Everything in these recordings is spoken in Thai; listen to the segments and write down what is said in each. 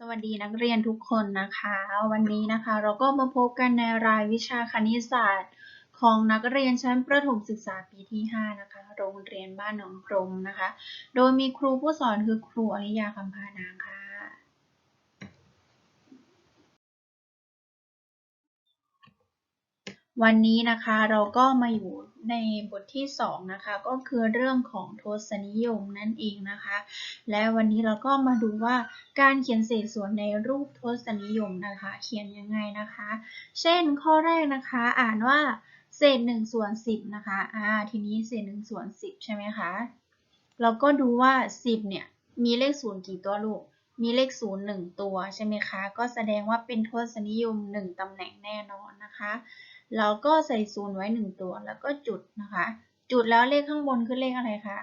สวัสดีนักเรียนทุกคนนะคะ วันนี้นะคะเราก็มาพบกันในรายวิชาคณิตศาสตร์ ของนักเรียนชั้นประถมศึกษาปีที่ 5 นะคะ โรงเรียนบ้านหนองพรมนะคะ โดยมีครูผู้สอนคือครูอริยาคำพานางค่ะ วันนี้นะคะเราก็มาอยู่ในบทที่ 2 นะคะ ก็คือเรื่องของทศนิยมนั่นเองนะคะ และวันนี้เราก็มาดูว่าการเขียนเศษส่วนในรูปทศนิยมนะคะ เขียนยังไงนะคะ เช่นข้อแรกนะคะอ่านว่าเศษ1ส่วน10นะคะอ่าทีนี้เศษ1ส่วน10 ใช่ไหมคะเราก็ดูว่า 10เนี่ยมีเลขศูนย์กี่ตัวลูกมีเลขศูนย์หนึ่งตัวใช่ไหมคะ ก็แสดงว่าเป็นทศนิยม 1ตำแหน่งแน่นอนนะคะ เราก็ใส่ศูนย์ไว้ 1 ตัว แล้วก็จุดนะคะ จุดแล้วเลขข้างบนคือเลขอะไรคะ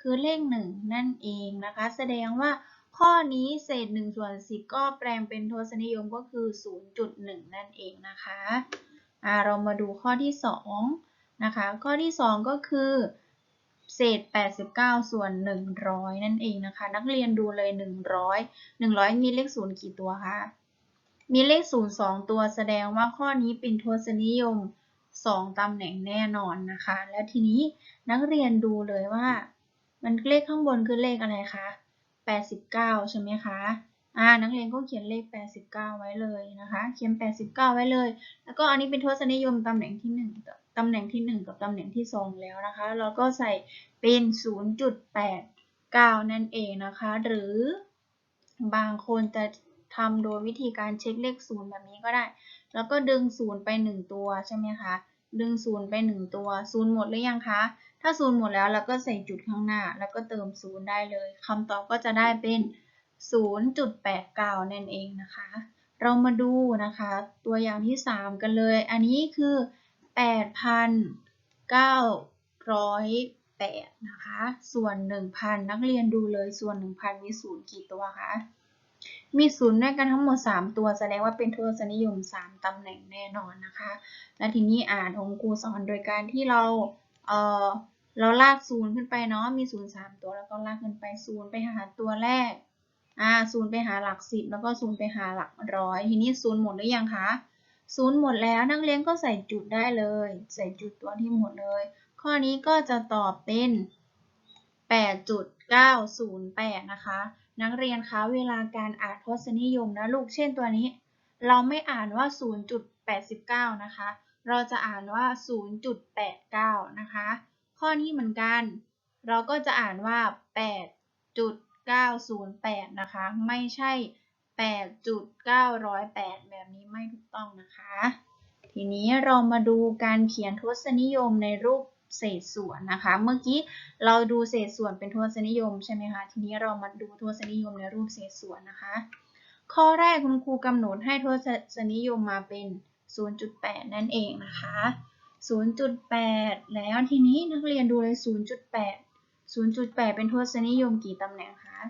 คือเลข 1 นั่นเองนะคะ แสดงว่าข้อนี้เศษ1ส่วน10 ก็แปลงเป็นทศนิยมก็คือ 0.1 นั่นเองนะคะอ่าเรามาดูข้อที่2นะคะ ข้อที่ 2 ก็คือเศษ 89 ส่วน 100 นั่นเองนะคะ นักเรียนดูเลย 100 100 มีเลข0กี่ตัวคะ มีเลข0 2ตัวแสดงว่าข้อนี้เป็นทศนิยม2ตำแหน่งแน่นอนนะคะ แล้วทีนี้นักเรียนดูเลยว่า มันเลขข้างบนคือเลขอะไรคะ89 ใช่ไหมคะอ่านักเรียนก็เขียนเลข 89 ไว้เลยนะคะ เขียน 89 ไว้เลย แล้วก็อันนี้เป็นทศนิยมตำแหน่งที่ 1ตำแหน่งที่ 1 กับตำแหน่งที่ 2 แล้วนะคะแล้วก็ใส่เป็น 0.89 นั่นเองนะคะ หรือบางคนจะ ทำโดยวิธีการเช็คเลข0แบบนี้ก็ได้ แล้วก็ดึง0ไป 1 ตัวใช่ไหมคะ ดึง0ไป 1 ตัว0หมดหรือยังคะ ถ้า0หมดแล้วเราก็ใส่จุดข้างหน้า แล้วก็เติม0ได้เลย คำตอบก็จะได้เป็น 0.89 นั่นเองนะคะ เรามาดูนะคะ ตัวอย่างที่ 3 กันเลย อันนี้คือ 8,908 นะคะ ส่วน 1,000 นักเรียนดูเลย ส่วน 1,000 มี0กี่ตัวคะ มีศูนย์ด้วยกันทั้งหมด 3 ตัวแสดงว่าเป็นทศนิยม 3 ตำแหน่งแน่นอนนะคะ และทีนี้อ่านองครูสอนโดยการที่เราเออเราลากศูนย์ขึ้นไปเนาะมีศูนย์สามตัวแล้วก็ลากขึ้นไปศูนย์ไปหาตัวแรกอ่าศูนย์ไปหาหลักสิบแล้วก็ศูนย์ไปหาหลักร้อยทีนี้ศูนย์หมดหรือยังคะศูนย์หมดแล้วนักเรียนก็ใส่จุดได้เลย ใส่จุดตัวที่หมดเลย ข้อนี้ก็จะตอบเป็น8.908นะคะ นักเรียนคะเวลาการอ่านทศนิยมนะลูก เช่นตัวนี้ เราไม่อ่านว่า 0.89 นะคะ เราจะอ่านว่า 0.89 นะคะ ข้อนี้เหมือนกัน เราก็จะอ่านว่า 8.908 นะคะ ไม่ใช่ 8.908 แบบนี้ไม่ถูกต้องนะคะ ทีนี้เรามาดูการเขียนทศนิยมในรูป เศษส่วนนะคะ เมื่อกี้เราดูเศษส่วนเป็นทศนิยมใช่ไหมคะ ทีนี้เรามาดูทศนิยมในรูปเศษส่วนนะคะ ข้อแรกคุณครูกำหนดให้ทศนิยมมาเป็น 0.8 นั่นเองนะคะ 0.8 แล้วทีนี้นักเรียนดูเลย 0.8 0.8 เป็นทศนิยมกี่ตำแหน่งคะ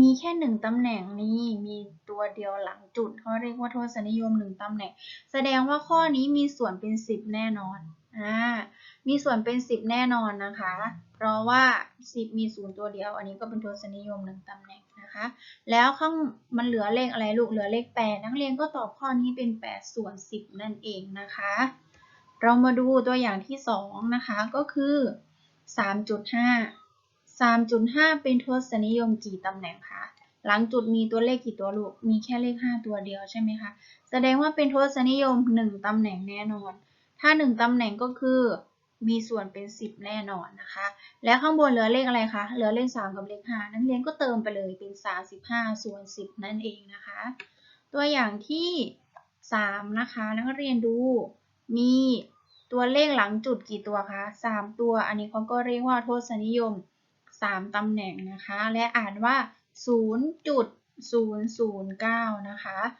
มีแค่หนึ่งตำแหน่งนี้มีตัวเดียวหลังจุดเขาเรียกว่าทศนิยมหนึ่งตำแหน่ง แสดงว่าข้อนี้มีส่วนเป็น 10 แน่นอน อ่า มีส่วนเป็น 10 แน่นอนนะคะ เพราะว่า 10 มีศูนย์ตัวเดียว อันนี้ก็เป็นทศนิยมหนึ่งตำแหน่งนะคะ แล้วข้างมันเหลือเลขอะไรลูก เหลือเลข 8 นักเรียนก็ตอบข้อนี้เป็น 8 ส่วน 10 นั่นเองนะคะ เรามาดูตัวอย่างที่ 2 นะคะ ก็คือ 3.5 3.5 เป็นทศนิยมกี่ตำแหน่งคะ หลังจุดมีตัวเลขกี่ตัวลูก มีแค่เลข 5 ตัวเดียวใช่ไหมคะ แสดงว่าเป็นทศนิยม 1ตำแหน่งแน่นอน ถ้า 1ตำแหน่งก็คือ มีส่วนเป็น 10 แน่นอนนะคะ แล้วข้างบนเหลือเลขอะไรคะ เหลือเลข 3 กับเลข 5 นักเรียนก็เติมไปเลยเป็น 35 ส่วน 10 นั่นเองนะคะ ตัวอย่างที่ 3 นะคะ นักเรียนดู มีตัวเลขหลังจุดกี่ตัวคะ 3 ตัว อันนี้เขาก็เรียกว่าทศนิยม 3 ตำแหน่งนะคะ และอ่านว่า 0.009 นะคะเอ่อ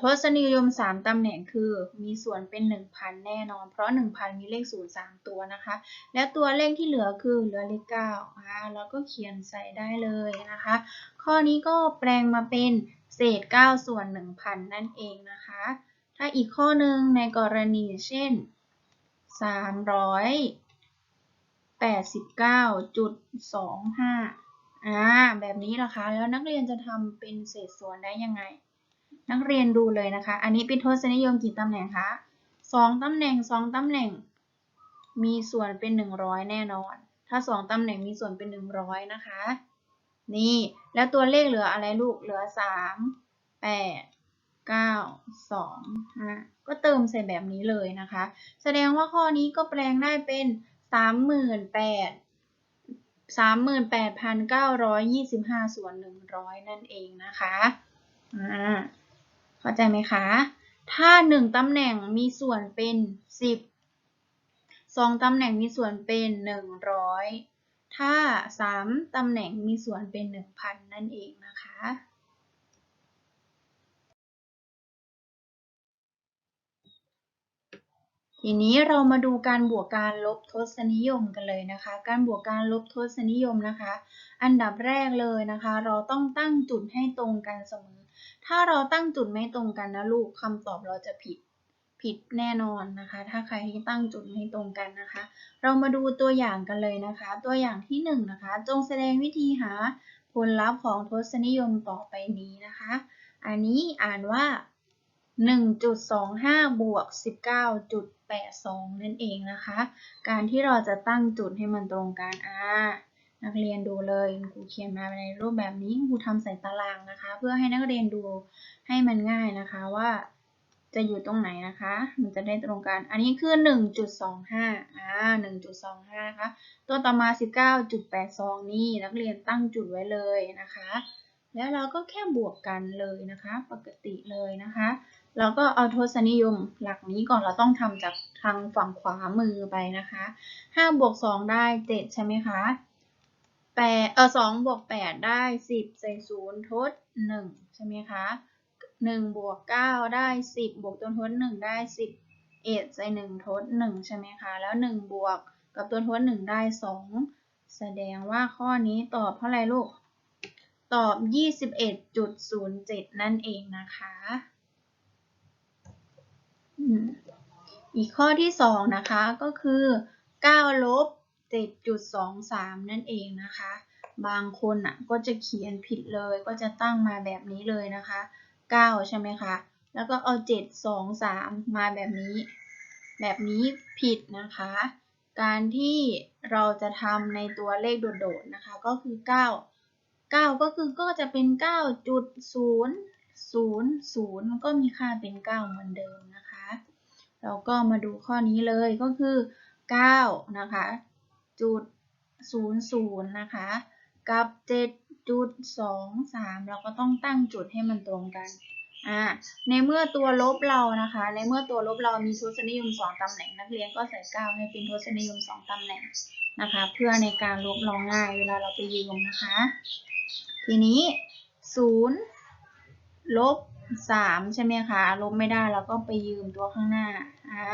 ทศนิยม 3 ตำแหน่งคือ มีส่วนเป็น 1,000 แน่นอน เพราะ 1,000 มีเลข 0 3 ตัวนะคะ และตัวเลขที่เหลือคือเหลือเลข9อ่าแล้วก็เขียนใส่ได้เลยนะคะ ข้อนี้ก็แปลงมาเป็นเศษ 9 ส่วน 1,000 นั่นเองนะคะ ถ้าอีกข้อหนึ่งในกรณีเช่น 300 89.25อ่าแบบนี้เหรอคะ แล้วนักเรียนจะทำเป็นเศษส่วนได้ยังไง นักเรียนดูเลยนะคะ อันนี้เป็นทศนิยมกี่ตำแหน่งคะสองตำแหน่งสองตำแหน่ง มีส่วนเป็นหนึ่งร้อยแน่นอน ถ้าสองตำแหน่งมีส่วนเป็นหนึ่งร้อยนะคะ นี่แล้วตัวเลขเหลืออะไรลูกเหลือสามแปดเก้าสองอะก็เติมใส่แบบนี้เลยนะคะ แสดงว่าข้อนี้ก็แปลงได้เป็นสามหมื่นแปดสามหมื่นแปดพันเก้าร้อยยี่สิบห้าส่วนหนึ่งร้อยนั่นเองนะคะอ่า เข้าใจไหมคะ ถ้าหนึ่งตำแหน่งมีส่วนเป็นสิบสองตำแหน่งมีส่วนเป็นหนึ่งร้อยถ้าสามตำแหน่งมีส่วนเป็นหนึ่งพันนั่นเองนะคะทีนี้เรามาดูการบวกการลบทศนิยมกันเลยนะคะ การบวกการลบทศนิยมนะคะ อันดับแรกเลยนะคะ เราต้องตั้งจุดให้ตรงกันเสมอ ถ้าเราตั้งจุดไม่ตรงกันนะลูกคำตอบเราจะผิดผิดแน่นอนนะคะ ถ้าใครที่ตั้งจุดไม่ตรงกันนะคะ เรามาดูตัวอย่างกันเลยนะคะ ตัวอย่างที่1นงนะคะ จงแสดงวิธีหาผลลัพธ์ของทศนิยมต่อไปนี้นะคะ อันนี้อ่านว่า 1.25 บวก 19.82 นั่นเองนะคะ การที่เราจะตั้งจุดให้มันตรงกันอ่า นักเรียนดูเลยครูเขียนมาในรูปแบบนี้ครูทำใส่ตารางนะคะ เพื่อให้นักเรียนดูให้มันง่ายนะคะว่าจะอยู่ตรงไหนนะคะ มันจะได้ตรงกัน อันนี้คือ 1.25 อ่า 1.25 นะคะ ตัวต่อมา 19.82 นี่นักเรียนตั้งจุดไว้เลยนะคะ แล้วเราก็แค่บวกกันเลยนะคะ ปกติเลยนะคะ เราก็เอาทศนิยมหลักนี้ก่อน เราต้องทำจากทางฝั่งขวามือไปนะคะ 5 บวก 2 ได้ 7 ใช่ไหมคะ 8เออ2บวก8ได้10ใส่0ทด1ใช่ไหมคะ1บวก9ได้10บวกตัวทด1ได้10 1ใส่1ทด1ใช่ไหมคะแล้ว1บวกกับตัวทด1ได้2แสดงว่าข้อนี้ตอบเท่าไหร่ลูก ตอบ 21.07 นั่นเองนะคะ อีกข้อที่ 2 นะคะก็คือ9ลบ 7.23 นั่นเองนะคะ บางคนอะก็จะเขียนผิดเลยก็จะตั้งมาแบบนี้เลยนะคะ 9 ใช่ไหมคะ แล้วก็เอา 7 2 3 มาแบบนี้ แบบนี้ผิดนะคะ การที่เราจะทำในตัวเลขโดดๆนะคะ ก็คือ 9 9 ก็คือก็จะเป็น 9.000 ก็มีค่าเป็น 9 เหมือนเดิมนะคะ เราก็มาดูข้อนี้เลยก็คือ 9 นะคะ จุด00นะคะ กับ7.23เราก็ต้องตั้งจุดให้มันตรงกันอ่าในเมื่อตัวลบเรานะคะในเมื่อตัวลบเรามีทศนิยม2ตำแหน่งนักเรียนก็ใส่9ให้เป็นทศนิยม2ตำแหน่งนะคะ เพื่อในการลบเราง่ายเวลาเราไปยืมนะคะ ทีนี้0ลบ3ใช่ไหมคะลบไม่ได้เราก็ไปยืมตัวข้างหน้าอ่า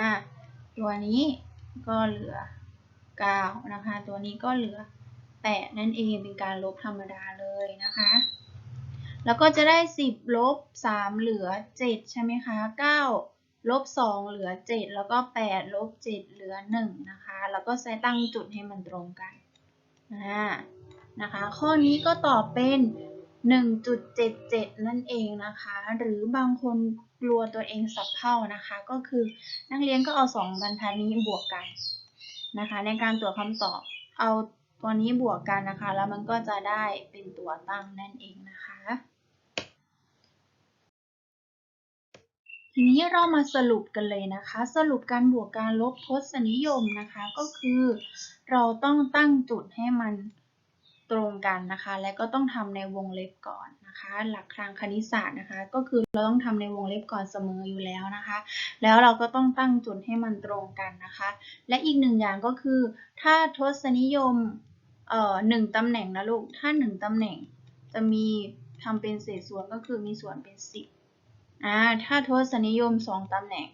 ตัวนี้ก็เหลือ 9 นะคะ ตัวนี้ก็เหลือ 8 นั่นเองเป็นการลบธรรมดาเลยนะคะ แล้วก็จะได้ 10 ลบ 3 เหลือ 7 ใช่ไหมคะ 9 ลบ 2 เหลือ 7 แล้วก็ 8 ลบ 7 เหลือ 1 นะคะ แล้วก็ใช้ตั้งจุดให้มันตรงกันนะคะ ข้อนี้ก็ตอบเป็น 1.77 นั่นเองนะคะ หรือบางคนกลัวตัวเองสับเท่านะคะ ก็คือนักเรียนก็เอา 2 บรรทัดนี้บวกกัน นะคะ ในการตรวจคำตอบ เอาตัวนี้บวกกันนะคะ แล้วมันก็จะได้เป็นตัวตั้งนั่นเองนะคะ ทีนี้เรามาสรุปกันเลยนะคะ สรุปการบวกการลบทศนิยมนะคะ ก็คือ เราต้องตั้งจุดให้มัน ตรงกันนะคะ และก็ต้องทำในวงเล็บก่อนนะคะ หลักทางคณิตศาสตร์นะคะ ก็คือเราต้องทำในวงเล็บก่อนเสมออยู่แล้วนะคะ แล้วเราก็ต้องตั้งจุดให้มันตรงกันนะคะ และอีกหนึ่งอย่างก็คือ ถ้าทศนิยมเอ่อหนึ่งตำแหน่งนะลูก ถ้าหนึ่งตำแหน่งจะมีทำเป็นเศษส่วนก็คือมีส่วนเป็นสิบอ่าถ้าทศนิยมสองตำแหน่ง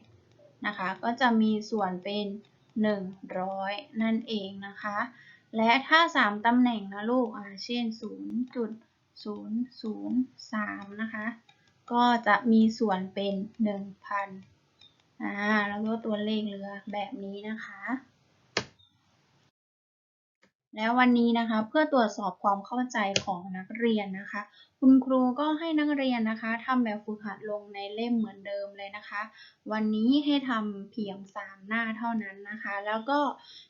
นะคะ ก็จะมีส่วนเป็นหนึ่งร้อยนั่นเองนะคะ และถ้าสามตำแหน่งนะลูกอ่าเช่นศูนย์จุดศูนย์ศูนย์สามนะคะ ก็จะมีส่วนเป็นหนึ่งพันอ่าแล้วก็ตัวเลขเหลือแบบนี้นะคะ แล้ววันนี้นะคะเพื่อตรวจสอบความเข้าใจของนักเรียนนะคะ คุณครูก็ให้นักเรียนนะคะทำแบบฝึกหัดลงในเล่มเหมือนเดิมเลยนะคะ วันนี้ให้ทำเพียง 3 หน้าเท่านั้นนะคะ แล้วก็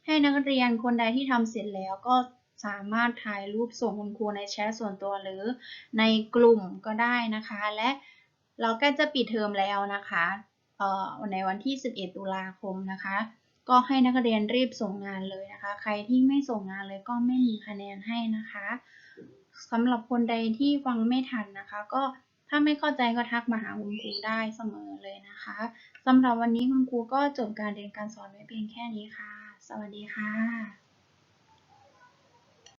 ให้นักเรียนคนใดที่ทำเสร็จแล้วก็สามารถถ่ายรูปส่งคุณครูในแชทส่วนตัวหรือในกลุ่มก็ได้นะคะ และเราใกล้จะปิดเทอมแล้วนะคะในวันที่ 11 ตุลาคมนะคะ ก็ให้นักเรียนรีบส่งงานเลยนะคะ ใครที่ไม่ส่งงานเลยก็ไม่มีคะแนนให้นะคะสำหรับคนใดที่ฟังไม่ทันนะคะ ก็ถ้าไม่เข้าใจก็ทักมาหาคุณครูได้เสมอเลยนะคะสำหรับวันนี้คุณครูก็จบการเรียนการสอนไว้เพียงแค่นี้ค่ะ สวัสดีค่ะ